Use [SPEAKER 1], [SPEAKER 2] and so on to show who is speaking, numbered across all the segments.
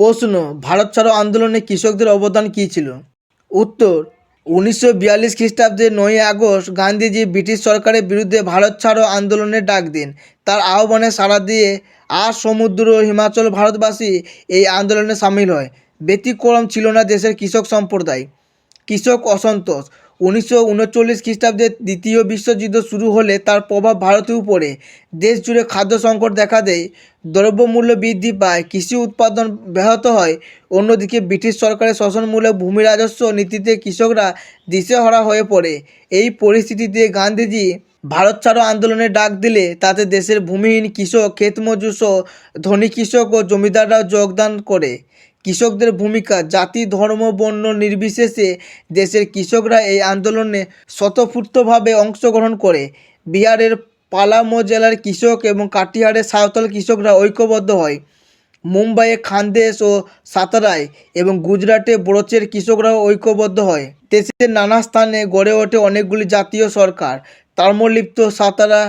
[SPEAKER 1] প্রশ্ন, ভারত ছাড়ো আন্দোলনে কৃষকদের অবদান কী ছিল? উত্তর, উনিশশো বিয়াল্লিশ খ্রিস্টাব্দে নয় আগস্ট গান্ধীজি ব্রিটিশ সরকারের বিরুদ্ধে ভারত ছাড়ো আন্দোলনের ডাক দেন। তার আহ্বানে সাড়া দিয়ে, আর সমুদ্র ও হিমাচল ভারতবাসী এই আন্দোলনে সামিল হয়। ব্যতিক্রম ছিল না দেশের কৃষক সম্প্রদায়। কৃষক অসন্তোষ। উনিশশো উনচল্লিশ খ্রিস্টাব্দে দ্বিতীয় বিশ্বযুদ্ধ শুরু হলে তার প্রভাব ভারতেও পড়ে দেশ জুড়ে খাদ্য সংকট দেখা দেয়, দ্রব্যমূল্য বৃদ্ধি পায়, কৃষি উৎপাদন ব্যাহত হয়। অন্যদিকে ব্রিটিশ সরকারের শোষণমূলক ভূমি রাজস্ব নীতিতে কৃষকরা দিশেহারা হয়ে পড়ে। এই পরিস্থিতিতে গান্ধীজি ভারত ছাড়ো আন্দোলনে ডাক দিলে তাতে দেশের ভূমিহীন কৃষক, ক্ষেতমজুর সহ ধনী কৃষক ও জমিদাররাও যোগদান করে। কৃষকদের ভূমিকা, জাতি, ধর্ম, বর্ণ নির্বিশেষে দেশের কৃষকরা এই আন্দোলনে স্বতঃস্ফূর্তভাবে অংশগ্রহণ করে। বিহারের পালামো জেলার কৃষক এবং কাটিহারের সাঁওতাল কৃষকরা ঐক্যবদ্ধ হয়। মুম্বাইয়ে খানদেশ ও সাতারায় এবং গুজরাটে বড়োচের কৃষকরাও ঐক্যবদ্ধ হয়। দেশের নানা স্থানে গড়ে ওঠে অনেকগুলি জাতীয় সরকার, তাম্রলিপ্ত সাতারা,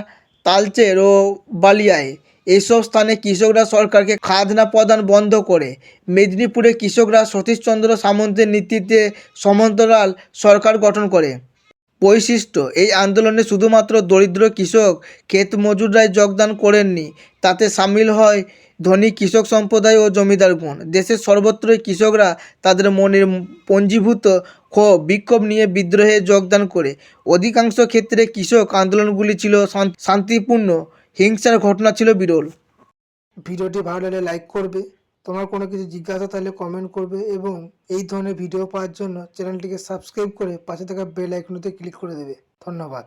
[SPEAKER 1] তালচের ও বালিয়ায়। এইসব স্থানে কৃষকরা সরকারকে খাজনা প্রদান বন্ধ করে। মেদিনীপুরে কৃষকরা সতীশচন্দ্র সামন্তের নেতৃত্বে সমান্তরাল সরকার গঠন করে। বৈশিষ্ট্য, এই আন্দোলনে শুধুমাত্র দরিদ্র কৃষক ক্ষেত মজুররাই যোগদান করেননি, তাতে সামিল হয় ধনী কৃষক সম্প্রদায় ও জমিদারগণ দেশের সর্বত্রই কৃষকরা তাদের মনের পঞ্জীভূত ক্ষোভ বিক্ষোভ নিয়ে বিদ্রোহে যোগদান করে। অধিকাংশ ক্ষেত্রে কৃষক আন্দোলনগুলি ছিল শান্তিপূর্ণ। হিংসার ঘটনা ছিল বিরল।
[SPEAKER 2] ভিডিওটি ভালো লাগলে লাইক করবে। তোমার কোনো কিছু জিজ্ঞাসা তাহলে কমেন্ট করবে এবং এই ধরনের ভিডিও পাওয়ার জন্য চ্যানেলটিকে সাবস্ক্রাইব করে পাশে থাকা বেল আইকনটিতে ক্লিক করে দেবে। ধন্যবাদ।